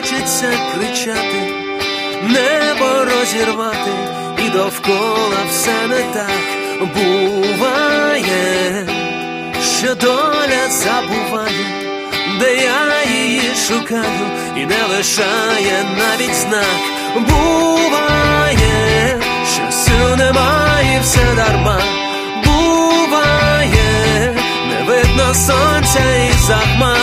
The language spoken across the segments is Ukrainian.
боїться кричати, небо розірвати, і довкола все не так буває, що доля забуває, де я її шукаю, і не лишає навіть знак. Буває, що сил немає, все дарма. Буває, не видно сонця і захмар,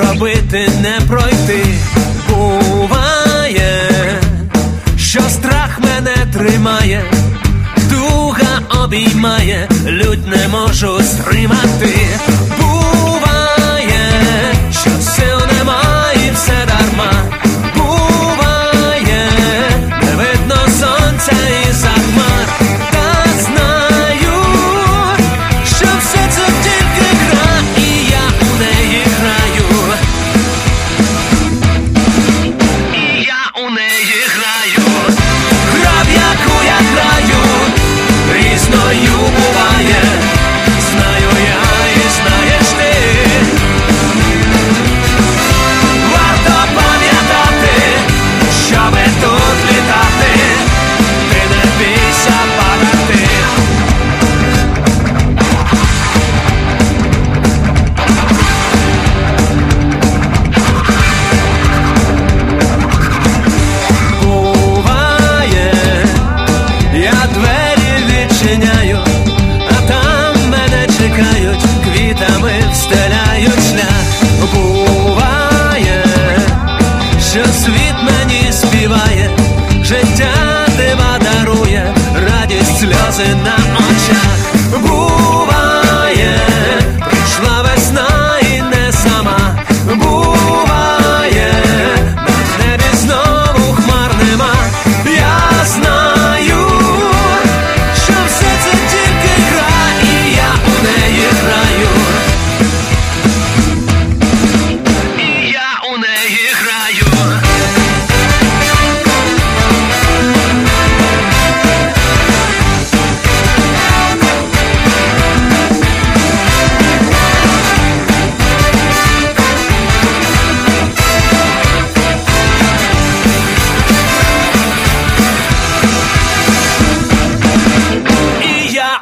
пробити, не пройти. Буває, що страх мене тримає, дуга обіймає, людь не можу стримати. Шлях. Буває, що світ мені співає, життя дива дарує, радість сльози на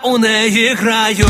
у неї граю.